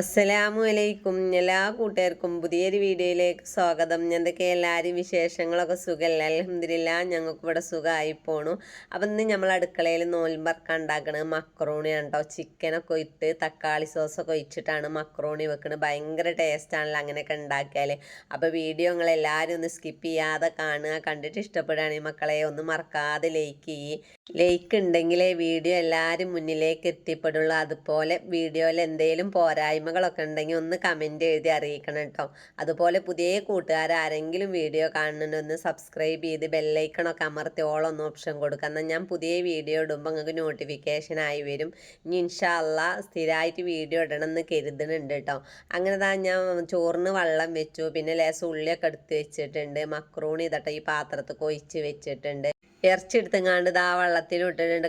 അസ്സലാമു അലൈക്കും എല്ലാ കൂട്ടുകാർക്കും പുതിയൊരു വീഡിയോയിലേക്ക് സ്വാഗതം. എന്തൊക്കെ എല്ലാവരും വിശേഷങ്ങളൊക്കെ സുഖമല്ല അലഹമില്ല ഞങ്ങൾക്ക് ഇവിടെ സുഖമായി പോണു. അപ്പം ഇന്ന് നമ്മൾ അടുക്കളയിൽ നോൽമ്പറക്ക ഉണ്ടാക്കണത് മക്രോണി ഉണ്ടോ ചിക്കനൊക്കെ ഇട്ട് തക്കാളി സോസൊക്കെ ഒഴിച്ചിട്ടാണ് മക്രോണി വെക്കുന്നത് ഭയങ്കര ടേസ്റ്റാണല്ലോ അങ്ങനെയൊക്കെ ഉണ്ടാക്കിയാൽ അപ്പോൾ വീഡിയോ നിങ്ങൾ എല്ലാവരും ഒന്ന് സ്കിപ്പ് ചെയ്യാതെ കാണുക. കണ്ടിട്ട് ഇഷ്ടപ്പെടുകയാണെങ്കിൽ മക്കളെ ഒന്ന് മറക്കാതെ ലൈക്ക് ചെയ്യ്. ലൈക്ക് ഉണ്ടെങ്കിലേ വീഡിയോ എല്ലാവരും മുന്നിലേക്ക് എത്തിപ്പെടുള്ളൂ. അതുപോലെ വീഡിയോയിൽ എന്തെങ്കിലും പോരായ്മകളൊക്കെ ഉണ്ടെങ്കിൽ ഒന്ന് കമന്റ് എഴുതി അറിയിക്കണം കേട്ടോ അതുപോലെ പുതിയ കൂട്ടുകാർ ആരെങ്കിലും വീഡിയോ കാണുന്നുണ്ടെന്ന് സബ്സ്ക്രൈബ് ചെയ്ത് ബെല്ലൈക്കണൊക്കെ അമർത്തി ഓളൊന്ന് ഓപ്ഷൻ കൊടുക്കുക എന്നാൽ ഞാൻ പുതിയ വീഡിയോ ഇടുമ്പോൾ നിങ്ങൾക്ക് നോട്ടിഫിക്കേഷൻ ആയി വരും. ഇനി ഇൻഷാല്ല സ്ഥിരമായിട്ട് വീഡിയോ ഇടണം എന്ന് കരുതുന്നുണ്ട് കേട്ടോ അങ്ങനെ താ ഞാൻ ചോറിന് വെള്ളം വെച്ചു പിന്നെ ലേസം ഉള്ളിയൊക്കെ എടുത്ത് വെച്ചിട്ടുണ്ട് മക്രൂണി ഇതട്ടെ ഈ പാത്രത്തിൽ കൊഴിച്ച് വെച്ചിട്ടുണ്ട്. ഇറച്ചി എടുത്തങ്ങാണ്ട് ഇതാ വെള്ളത്തിൽ ഇട്ടിട്ടുണ്ട്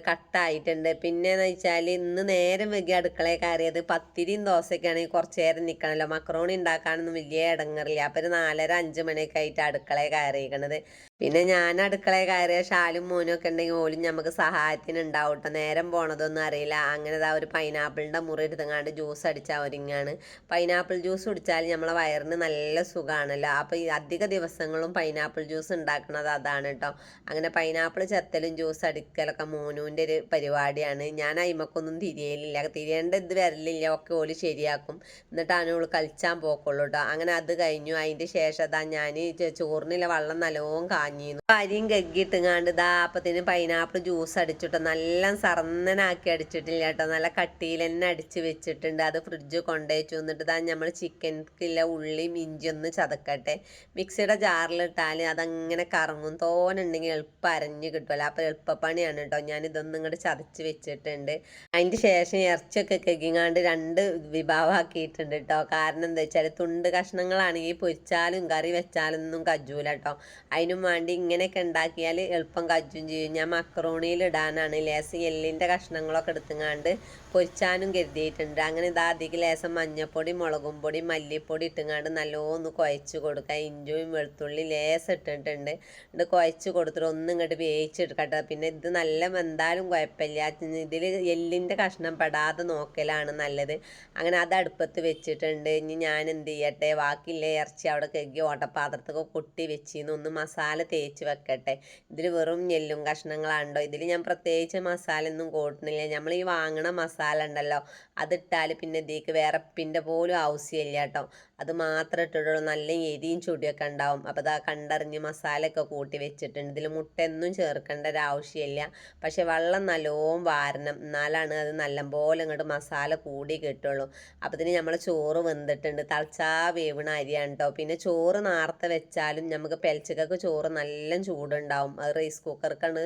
പിന്നെ എന്ന് വെച്ചാൽ ഇന്ന് നേരം വൈകി അടുക്കളയിൽ കയറിയത് പത്തിരിയും ദോശയ്ക്കാണെങ്കിൽ കുറച്ച് നേരം നിൽക്കണമല്ലോ മക്രോണി ഉണ്ടാക്കാനൊന്നും വലിയ ഇടങ്ങറില്ല. അപ്പോൾ ഒരു നാലര അഞ്ച് മണിയൊക്കെ ആയിട്ട് അടുക്കളയിൽ കയറിയിരിക്കണത്. പിന്നെ ഞാൻ അടുക്കളയിൽ കയറിയ ഷാലും മോനും ഒക്കെ ഉണ്ടെങ്കിൽ ഓലും നമുക്ക് സഹായത്തിന് ഉണ്ടാവും കേട്ടോ നേരം പോണതൊന്നും അറിയില്ല. അങ്ങനെ ഇതാ ഒരു പൈനാപ്പിളിന്റെ മുറി എടുത്തങ്ങാണ്ട് ജ്യൂസ് അടിച്ചാൽ ഒരുങ്ങാണ് പൈനാപ്പിൾ ജ്യൂസ് കുടിച്ചാൽ നമ്മളെ വയറിന് നല്ല സുഖമാണല്ലോ അപ്പോൾ ഈ അധിക ദിവസങ്ങളും പൈനാപ്പിൾ ജ്യൂസ് ഉണ്ടാക്കുന്നത് അതാണ് കേട്ടോ അങ്ങനെ പൈനാപ്പിൾ ചെത്തലും ജ്യൂസ് അടിക്കലൊക്കെ മോനുവിന്റെ ഒരു പരിപാടിയാണ്. ഞാൻ അയിമക്കൊന്നും തിരിയലില്ല. തിരിയേണ്ട ഇത് വരലില്ല. ഒക്കെ ഓൽ ശരിയാക്കും. എന്നിട്ട് ഓൾ കളിച്ചാൻ പോക്കുള്ളൂ കേട്ടോ അങ്ങനെ അത് കഴിഞ്ഞു. അതിന്റെ ശേഷം അതാ ഞാൻ ചോറിനുള്ള വെള്ളം നല്ലോണം കാഞ്ഞിരുന്നു അരിയും കഗ്ഗിട്ടുങ്ങാണ്ട് ഇതാ അപ്പത്തിന് പൈനാപ്പിൾ ജ്യൂസ് അടിച്ചിട്ടോ നല്ല സർന്നനാക്കി അടിച്ചിട്ടില്ല കേട്ടോ നല്ല കട്ടിയിൽ തന്നെ അടിച്ച് വെച്ചിട്ടുണ്ട്. അത് ഫ്രിഡ്ജ് കൊണ്ടുവച്ചു എന്നിട്ട് ഇതാ നമ്മൾ ചിക്കൻക്കില്ല ഉള്ളിയും ഇഞ്ചി ഒന്ന് ചതക്കട്ടെ. മിക്സിയുടെ ജാറിലിട്ടാൽ അതങ്ങനെ കറങ്ങും. തോനുണ്ടെങ്കിൽ എളുപ്പം അരഞ്ഞ് കിട്ടുമല്ലോ അപ്പോൾ എളുപ്പപ്പണിയാണ് കേട്ടോ ഞാൻ ഇതൊന്നും ഇങ്ങോട്ട് ചതച്ച് വെച്ചിട്ടുണ്ട്. അതിന്റെ ശേഷം ഇറച്ചിയൊക്കെ കെക്കിങ്ങാണ്ട് രണ്ട് വിഭവമാക്കിയിട്ടുണ്ട് കേട്ടോ കാരണം എന്താ വെച്ചാൽ തുണ്ട് കഷ്ണങ്ങളാണെങ്കിൽ പൊരിച്ചാലും കറി വെച്ചാലൊന്നും കജ്ജൂല കേട്ടോ അതിനും വേണ്ടി ഇങ്ങനെയൊക്കെ ഉണ്ടാക്കിയാൽ എളുപ്പം കജ്ജും ചെയ്യും. ഞാൻ മക്രോണിയിൽ ഇടാനാണ് ലേസ് എല്ലിന്റെ കഷ്ണങ്ങളൊക്കെ എടുത്തുങ്ങാണ്ട് പൊരിച്ചാനും കരുതിയിട്ടുണ്ട്. അങ്ങനെ ഇതാ അധികം ലേശം മഞ്ഞപ്പൊടി മുളകും പൊടി മല്ലിപ്പൊടി ഇട്ടുങ്ങാണ്ട് നല്ലോന്ന് കുഴച്ച് കൊടുക്കുക. ഇഞ്ചും വെളുത്തുള്ളി ലേശം ഇട്ടിട്ടുണ്ട്. ഇത് കുഴച്ച് കൊടുത്തിട്ട് ഒന്നും ഇങ്ങോട്ട് വേവിച്ചെടുക്കട്ടെ. പിന്നെ ഇത് നല്ല വെന്താലും കുഴപ്പമില്ല. ഇതിൽ എല്ലിന്റെ കഷ്ണം പെടാതെ നോക്കലാണ് നല്ലത്. അങ്ങനെ അത് അടുപ്പത്ത് വെച്ചിട്ടുണ്ട്. ഇനി ഞാൻ എന്ത് ചെയ്യട്ടെ? ബാക്കിയില്ലേ ഇറച്ചി അവിടെ കഴുകി ഓട്ടപ്പാത്രത്തൊക്കെ കൊട്ടി വെച്ചിന്ന് ഒന്ന് മസാല തേച്ച് വെക്കട്ടെ. ഇതിൽ വെറും എല്ലും കഷ്ണങ്ങളാണ്ടോ ഇതിൽ ഞാൻ പ്രത്യേകിച്ച് മസാല ഒന്നും കൂട്ടണില്ല. നമ്മൾ ഈ വാങ്ങണ മസാല ഉണ്ടല്ലോ അതിട്ടാൽ പിന്നെ ഇതിലേക്ക് പിന്നെ പോലും ആവശ്യമില്ല കേട്ടോ. അത് മാത്രം ഇട്ടിട്ടുള്ളൂ. നല്ല എരിയും ചുടിയൊക്കെ ഉണ്ടാവും. അപ്പോൾ അതാ കണ്ടറിഞ്ഞ് മസാലയൊക്കെ കൂട്ടി വെച്ചിട്ടുണ്ട്. ഇതിൽ മുട്ടയൊന്നും ചേർക്കേണ്ട ഒരു ആവശ്യമില്ല. പക്ഷെ വെള്ളം നല്ലോം വാരണം. എന്നാലാണ് അത് നല്ലപോലെ ഇങ്ങോട്ട് മസാല കൂടി കിട്ടുള്ളൂ. അപ്പോൾ ഇതിന് നമ്മൾ ചോറ് വെന്തിട്ടുണ്ട്. തളച്ചാ വേവണ അരിയാണ് കേട്ടോ. പിന്നെ ചോറ് നാർത്ത വെച്ചാലും നമുക്ക് പെൽച്ചക്കൊക്കെ ചോറ് നല്ല ചൂടുണ്ടാവും. അത് റൈസ് കുക്കർക്കാണ്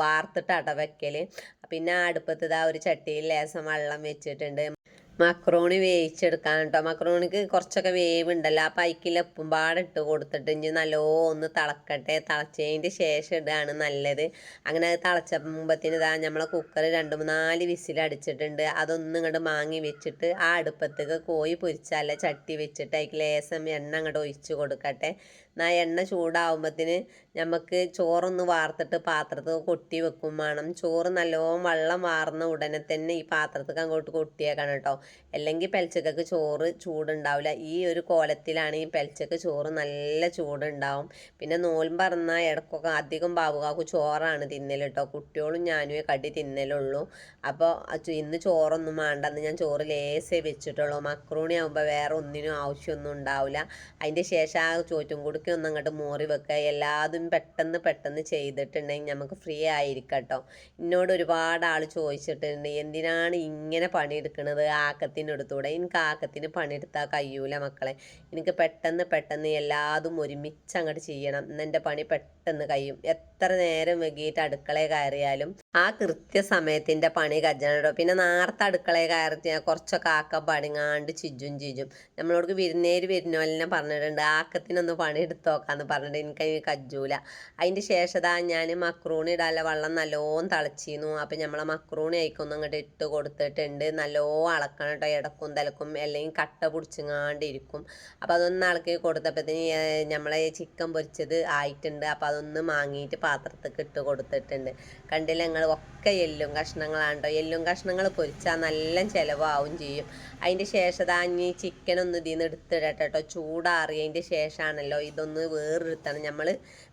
വാർത്തിട്ട് അടവയ്ക്കൽ പിന്നെ അടുപ്പത്ത് ഇതാ ഒരു ചട്ടിയിൽ ലേസം വെള്ളം വെച്ചിട്ടുണ്ട്. മക്രോണി വേവിച്ചെടുക്കാൻ കേട്ടോ മക്രോണിക്ക് കുറച്ചൊക്കെ വേവുണ്ടല്ലോ. ആ ഉപ്പും പാടെ ഇട്ട് കൊടുത്തിട്ട് ഇനി നല്ലോ ഒന്ന് തിളക്കട്ടെ. തിളച്ചതിന്റെ ശേഷം ഇടുകയാണ് നല്ലത്. അങ്ങനെ അത് തിളച്ചപ്പത്തിന് ഇതാ നമ്മളെ കുക്കർ രണ്ട് നാല് വിസിൽ അടിച്ചിട്ടുണ്ട്. അതൊന്നും ഇങ്ങോട്ട് മാങ്ങി വെച്ചിട്ട് ആ അടുപ്പത്തേക്ക് കോഴി പൊരിച്ചാലേ ചട്ടി വെച്ചിട്ട് ലേസം എണ്ണ അങ്ങോട്ട് ഒഴിച്ച് കൊടുക്കട്ടെ. എന്നാൽ എണ്ണ ചൂടാവുമ്പത്തിന് നമുക്ക് ചോറൊന്ന് വാർത്തിട്ട് പാത്രത്തിൽ കൊട്ടി വെക്കും വേണം. ചോറ് നല്ലോണം വെള്ളം വാർന്ന ഉടനെ തന്നെ ഈ പാത്രത്തിൽ അങ്ങോട്ട് കൊട്ടിയേക്കണം കേട്ടോ. അല്ലെങ്കിൽ പെൽച്ചക്കൊക്കെ ചോറ് ചൂടുണ്ടാവില്ല ഈ ഒരു കോലത്തിലാണ് ഈ പെൽച്ചക്ക് ചോറ് നല്ല ചൂടുണ്ടാവും. പിന്നെ നോൽമ്പ് പറഞ്ഞാൽ ഇടക്കൊക്കെ അധികം ബാബുകാക്ക് ചോറാണ് തിന്നൽ കേട്ടോ. കുട്ടികളും ഞാനും കടി തിന്നലുള്ളൂ. അപ്പോൾ ഇന്ന് ചോറൊന്നും വേണ്ടെന്ന് ഞാൻ ചോറ് ലേസേ വെച്ചിട്ടുള്ളൂ. മക്രൂണി ആകുമ്പോൾ വേറെ ഒന്നിനും ആവശ്യമൊന്നും ഉണ്ടാവില്ല അതിന്റെ ശേഷം ആ ചോറ്റും കുടുക്കി ഒന്ന് അങ്ങോട്ട് മോറി വെക്കുക. എല്ലാതും പെട്ടെന്ന് പെട്ടെന്ന് ചെയ്തിട്ടുണ്ടെങ്കിൽ നമുക്ക് ഫ്രീ ആയിരിക്കട്ടോ കേട്ടോ. എന്നോട് ഒരുപാട് ആൾ ചോദിച്ചിട്ടുണ്ട് എന്തിനാണ് ഇങ്ങനെ പണിയെടുക്കുന്നത് ആക്കത്തിനെടുത്തൂടെ എനിക്ക് ആക്കത്തിന് പണിയെടുത്താൽ കഴിയൂല മക്കളെ. എനിക്ക് പെട്ടെന്ന് പെട്ടെന്ന് എല്ലാതും ഒരുമിച്ച് അങ്ങോട്ട് ചെയ്യണം. എന്നെന്റെ പണി പെട്ടെന്ന് കഴിയും. എത്ര നേരം വൈകിയിട്ട് അടുക്കളയിൽ കയറിയാലും ആ കൃത്യസമയത്തിന്റെ പണി കജ്ജണോ പിന്നെ നേരത്തെ അടുക്കളയിൽ കയറി കുറച്ചൊക്കെ ആക്കം പണിങ്ങാണ്ട് ചിജും ചിജും. നമ്മളോട് വിരുന്നേര് വിരുന്നോലിനെ പറഞ്ഞിട്ടുണ്ട് ആക്കത്തിനൊന്ന് പണിയെടുത്ത് എടുത്ത് പറഞ്ഞിട്ട് എനിക്ക് കജ്ജൂല. അതിന്റെ ശേഷം ദാ ഞാൻ മക്രൂണി ഇടാനുള്ള വെള്ളം നല്ലോണം തിളച്ചിരുന്നു. അപ്പം നമ്മളെ മക്രൂണി ആയിക്കൊന്നും അങ്ങോട്ട് ഇട്ട് കൊടുത്തിട്ടുണ്ട്. നല്ലോണം അളക്കണം കേട്ടോ ഇടക്കും തലക്കും അല്ലെങ്കിൽ കട്ട പിടിച്ചിങ്ങാണ്ടിരിക്കും അപ്പം അതൊന്ന് ഇളക്കി കൊടുത്തപ്പോഴത്തേന് നമ്മളെ ചിക്കൻ പൊരിച്ചത് ആയിട്ടുണ്ട്. അപ്പം അതൊന്ന് മാങ്ങിയിട്ട് പാത്രത്തേക്ക് ഇട്ട് കൊടുത്തിട്ടുണ്ട്. കണ്ടില്ല? ഞങ്ങൾ ഒക്കെ എല്ലും കഷ്ണങ്ങളാണ് കേട്ടോ എല്ലും കഷ്ണങ്ങൾ പൊരിച്ചാൽ നല്ല ചിലവാവും ചെയ്യും. അതിന്റെ ശേഷം ഇനി ചിക്കൻ ഒന്ന് ഇതിൽ നിന്ന് എടുത്തിടട്ടെ കേട്ടോ ചൂടാറിയതിന്റെ ശേഷമാണല്ലോ ഇതൊന്ന് വേറെടുത്തണം നമ്മൾ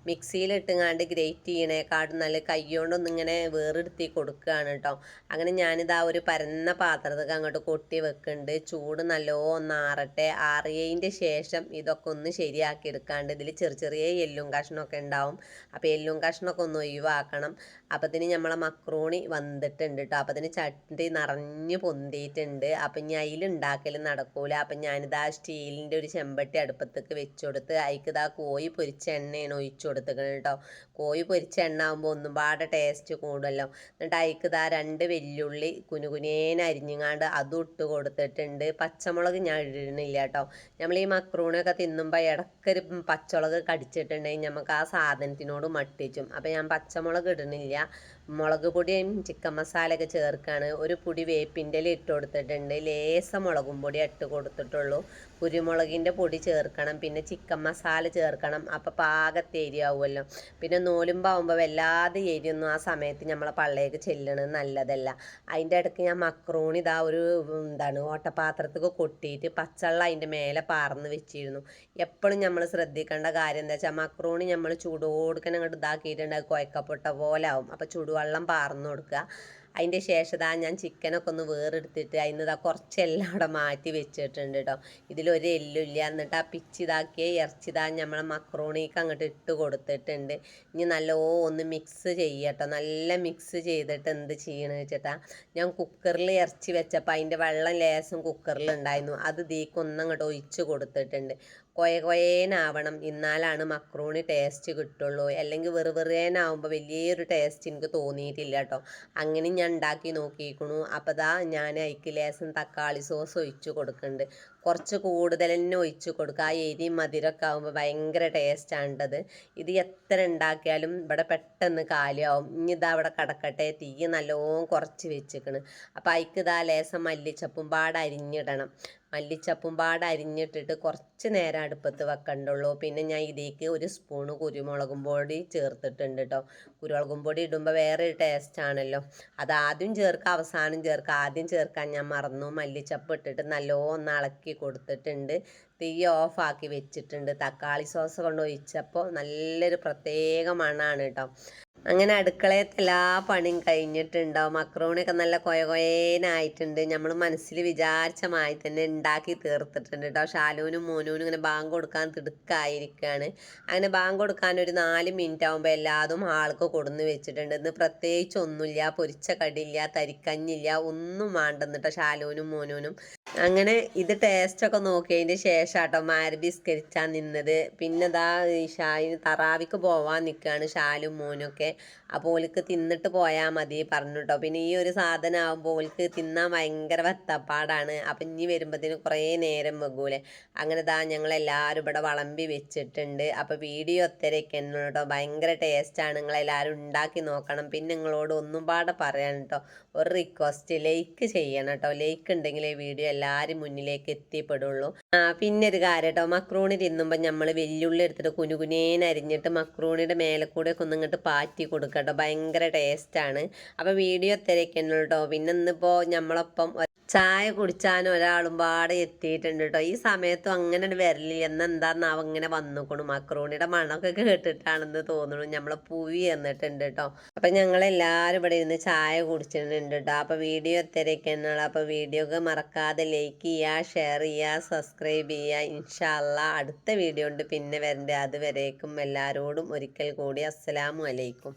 മിക്സിയിലിട്ടുങ്ങാണ്ട് ഗ്രേറ്റ് ചെയ്യണേക്കാട്ടും നല്ല കൈകൊണ്ടൊന്നും ഇങ്ങനെ വേറെടുത്തി കൊടുക്കുകയാണ് കേട്ടോ അങ്ങനെ ഞാനിതാ ഒരു പരന്ന പാത്രത്തൊക്കെ അങ്ങോട്ട് കൊട്ടി വെക്കുന്നുണ്ട് ചൂട് നല്ലോ ഒന്ന് ആറട്ടെ ആറിയതിന്റെ ശേഷം ഇതൊക്കെ ഒന്ന് ശരിയാക്കി എടുക്കാണ്ട് ഇതിൽ ചെറിയ ചെറിയ എല്ലും കഷ്ണമൊക്കെ ഉണ്ടാവും അപ്പോൾ എല്ലും കഷ്ണമൊക്കെ ഒന്ന് ഒഴിവാക്കണം. അപ്പത്തിന് നമ്മളെ മക്രോണി വന്നിട്ടുണ്ട് കേട്ടോ അപ്പത്തിന് ചട്ടി നിറഞ്ഞ് പൊന്തിയിട്ടുണ്ട് അപ്പം ഇനി അതിലുണ്ടാക്കൽ നടക്കൂല. അപ്പം ഞാനിതാ സ്റ്റീലിന്റെ ഒരു ചെമ്പട്ടി അടുപ്പത്തേക്ക് വെച്ചുകൊടുത്ത് കൊടുത്ത് കോഴി പൊരിച്ച എണ്ണയാണ് ഒഴിച്ചു കൊടുത്തേക്കുന്നത് കേട്ടോ. കോഴി പൊരിച്ച എണ്ണ ആകുമ്പോൾ ഒന്നും പാടെ ടേസ്റ്റ് കൂടുമല്ലോ എന്നിട്ട് അതിക്ക് ഇതാ രണ്ട് വെല്ലുള്ളി കുനുകുനേന അരിഞ്ഞുങ്ങാണ്ട് അതും ഇട്ട് കൊടുത്തിട്ടുണ്ട്. പച്ചമുളക് ഞാൻ ഇടുന്നില്ല കേട്ടോ. നമ്മൾ ഈ മക്രൂണൊക്കെ തിന്നുമ്പോൾ ഇടക്കൊരു പച്ചമുളക് കടിച്ചിട്ടുണ്ടെങ്കിൽ നമുക്ക് ആ സാധനത്തിനോട് മട്ടിച്ചും. അപ്പം ഞാൻ പച്ചമുളക് ഇടുന്നില്ല മുളക് പൊടിയും ചിക്കൻ മസാലയൊക്കെ ചേർക്കാണ്. ഒരു പൊടി വേപ്പിന്റെ ഇട്ട് കൊടുത്തിട്ടുണ്ട്. ലേസ മുളകും പൊടി ഇട്ട് കൊടുത്തിട്ടുള്ളൂ. കുരുമുളകിന്റെ പൊടി ചേർക്കണം. പിന്നെ ചിക്കൻ മസാല ചേർക്കണം. അപ്പോൾ പാകത്തെ എരിയാവുമല്ലോ. പിന്നെ നോലുമ്പാവുമ്പോൾ വല്ലാതെ എരിയൊന്നും ആ സമയത്ത് നമ്മളെ പള്ളയൊക്കെ ചെല്ലണത് നല്ലതല്ല. അതിന്റെ ഇടയ്ക്ക് ഞാൻ മക്രൂണി ഇതാ ഒരു എന്താണ് ഓട്ടപാത്രത്തൊക്കെ കൊട്ടിയിട്ട് പച്ചവെള്ളം അതിന്റെ മേലെ പാർന്ന് വെച്ചിരുന്നു. എപ്പോഴും നമ്മൾ ശ്രദ്ധിക്കേണ്ട കാര്യം എന്താ വെച്ചാൽ മക്രൂണി നമ്മൾ ചൂടോടുക്കനെ അങ്ങോട്ട് ഇതാക്കിയിട്ടുണ്ടെങ്കിൽ കുഴക്കപ്പെട്ട പോലെ ആവും. അപ്പോൾ ചൂടുവെള്ളം പാർന്നു കൊടുക്കുക. അതിന്റെ ശേഷം ഞാൻ ചിക്കനൊക്കെ ഒന്ന് വേറെടുത്തിട്ട് അതിന് ഇതാ കുറച്ചെല്ലാം അവിടെ മാറ്റി വെച്ചിട്ടുണ്ട് കേട്ടോ ഇതിലൊരു എല്ലില്ല എന്നിട്ട് ആ പിച്ചിതാക്കിയ ഇറച്ചിതാ നമ്മളെ മക്രോണിക്ക് അങ്ങോട്ട് ഇട്ട് കൊടുത്തിട്ടുണ്ട്. ഇനി നല്ലോ ഒന്ന് മിക്സ് ചെയ്യട്ടോ. നല്ല മിക്സ് ചെയ്തിട്ട് എന്ത് ചെയ്യണമെന്ന് വെച്ചിട്ടാ ഞാൻ കുക്കറിൽ ഇറച്ചി വെച്ചപ്പോൾ അതിന്റെ വെള്ളം ലേശം കുക്കറിൽ ഉണ്ടായിരുന്നു. അത് ദീക്ക് ഒന്നങ്ങോട്ട് ഒഴിച്ച് കൊടുത്തിട്ടുണ്ട്. കൊയ കൊയേനാവണം. എന്നാലാണ് മക്രൂണി ടേസ്റ്റ് കിട്ടുള്ളൂ. അല്ലെങ്കിൽ വെറു വെറുതേനാവുമ്പോൾ വലിയൊരു ടേസ്റ്റ് എനിക്ക് തോന്നിയിട്ടില്ല കേട്ടോ അങ്ങനെ ഞാൻ ഉണ്ടാക്കി നോക്കിയിരിക്കണു അപ്പോൾ ദാ ഞാൻ അതിക്ക് ലേശം തക്കാളി സോസ് ഒഴിച്ച് കൊടുക്കുന്നുണ്ട് കുറച്ച് കൂടുതൽ തന്നെ ഒഴിച്ച് കൊടുക്കുക. ആ എരി മധുരമൊക്കെ ആകുമ്പോൾ ഭയങ്കര ടേസ്റ്റാണത് ഇത് എത്ര ഉണ്ടാക്കിയാലും ഇവിടെ പെട്ടെന്ന് കാലിയാവും. ഇനി ഇതാ അവിടെ കിടക്കട്ടെ. തീ നല്ലോണം കുറച്ച് വെച്ചിക്കണ്. അപ്പോൾ അതിക്ക് ഇതാ ലേശം മല്ലിച്ചപ്പും പാട് അരിഞ്ഞിടണം. മല്ലിച്ചപ്പും പാട് അരിഞ്ഞിട്ടിട്ട് കുറച്ച് നേരം അടുപ്പത്ത് വെക്കണ്ടുള്ളൂ. പിന്നെ ഞാൻ ഇതിലേക്ക് ഒരു സ്പൂണ് കുരുമുളകും പൊടി ചേർത്തിട്ടുണ്ട് കേട്ടോ കുരുമുളകും പൊടി ഇടുമ്പോൾ വേറെ ടേസ്റ്റ് ആണല്ലോ. അത് ആദ്യം ചേർക്കുക അവസാനം ചേർക്കുക. ആദ്യം ചേർക്കാൻ ഞാൻ മറന്നു. മല്ലിച്ചപ്പ് ഇട്ടിട്ട് നല്ലോണം ഇളക്കി കൊടുത്തിട്ടുണ്ട്. തീ ഓഫാക്കി വെച്ചിട്ടുണ്ട്. തക്കാളി സോസ് കൊണ്ട് ഒഴിച്ചപ്പോൾ നല്ലൊരു പ്രത്യേക മണമാണ് കേട്ടോ അങ്ങനെ അടുക്കളയത്തെ എല്ലാ പണിയും കഴിഞ്ഞിട്ടുണ്ടാവും. മക്രോണിയൊക്കെ നല്ല കൊയ കൊയേനായിട്ടുണ്ട്. നമ്മൾ മനസ്സിൽ വിചാരിച്ച മായി തന്നെ ഉണ്ടാക്കി തീർത്തിട്ടുണ്ട് കേട്ടോ ഷാലൂനും മോനൂനും ഇങ്ങനെ ബാങ്ക് കൊടുക്കാൻ തിടുക്കായിരിക്കുകയാണ് അങ്ങനെ ബാങ്ക് കൊടുക്കാൻ ഒരു നാല് മിനിറ്റ് ആകുമ്പോൾ എല്ലാതും ആൾക്ക് കൊടുന്ന് വെച്ചിട്ടുണ്ട്. ഇന്ന് പ്രത്യേകിച്ച് ഒന്നുമില്ല. പൊരിച്ച കടിയില്ല തരിക്കഞ്ഞില്ല ഒന്നും വേണ്ടെന്ന് കേട്ടോ ഷാലൂനും മോനൂനും. അങ്ങനെ ഇത് ടേസ്റ്റൊക്കെ നോക്കിയതിന് ശേഷം കേട്ടോ മാരി ബിസ്കരിച്ചാൻ നിന്നത്. പിന്നെ ഈ ഷായിന് തറാവിക്ക് പോവാൻ നിൽക്കുകയാണ് ഷാലും മോനൊക്കെ. അപ്പോൾ ഓൾക്ക് തിന്നിട്ട് പോയാൽ മതി പറഞ്ഞു കേട്ടോ പിന്നെ ഈ ഒരു സാധനം ആകുമ്പോൾ ഓൾക്ക് തിന്നാൻ ഭയങ്കര വത്തപ്പാടാണ്. അപ്പം ഇനി വരുമ്പോഴത്തേന് കുറേ നേരം വെക്കൂലേ. അങ്ങനെ ഇതാ ഞങ്ങളെല്ലാവരും ഇവിടെ വളമ്പി വെച്ചിട്ടുണ്ട്. അപ്പോൾ വീഡിയോ ഒത്തരയൊക്കെ കേട്ടോ ഭയങ്കര ടേസ്റ്റാണ് നിങ്ങളെല്ലാവരും ഉണ്ടാക്കി നോക്കണം. പിന്നെ നിങ്ങളോട് ഒന്നും പാടെ പറയാൻ കേട്ടോ ഒരു റിക്വസ്റ്റ് ലൈക്ക് ചെയ്യണം കേട്ടോ ലൈക്ക് ഉണ്ടെങ്കിൽ വീഡിയോ എല്ലാവരും മുന്നിലേക്ക് എത്തിപ്പെടുള്ളൂ പിന്നെ ഒരു കാര്യം കേട്ടോ മക്രൂണി തിന്നുമ്പോൾ നമ്മൾ വെല്ലുള്ളി എടുത്തിട്ട് കുനുകുനേനെ അരിഞ്ഞിട്ട് മക്രൂണിയുടെ മേലെ കൂടെ ഒക്കെ ഒന്ന് ഇങ്ങോട്ട് പാറ്റി കൊടുക്കട്ടോ. കേട്ടോ ഭയങ്കര ടേസ്റ്റാണ് അപ്പോൾ വീഡിയോ തിരക്കണല്ലോ കേട്ടോ. പിന്നെ ഇന്നിപ്പോൾ നമ്മളൊപ്പം ചായ കുടിച്ചാൻ ഒരാളും പാടെ എത്തിയിട്ടുണ്ട് കേട്ടോ ഈ സമയത്തും അങ്ങനെ വരലില്ല. എന്നെന്താന്ന് അവ ഇങ്ങനെ വന്നുക്കണു. മക്രോണിയുടെ മണമൊക്കെ കേട്ടിട്ടാണെന്ന് തോന്നുന്നു നമ്മളെ പൂവി എന്നിട്ടുണ്ട് കേട്ടോ അപ്പൊ ഞങ്ങൾ എല്ലാവരും ഇവിടെ ഇരുന്ന് ചായ കുടിച്ചിട്ടുണ്ട് കേട്ടോ അപ്പൊ വീഡിയോ എത്തിരിക്കുന്നുള്ള അപ്പൊ വീഡിയോ ഒക്കെ മറക്കാതെ ലൈക്ക് ചെയ്യുക ഷെയർ ചെയ്യുക സബ്സ്ക്രൈബ് ചെയ്യുക. ഇൻഷാല്ല അടുത്ത വീഡിയോ ഉണ്ട്. പിന്നെ വരണ്ടേ. അതുവരേക്കും എല്ലാവരോടും ഒരിക്കൽ കൂടി അസ്സലാമു അലൈക്കും.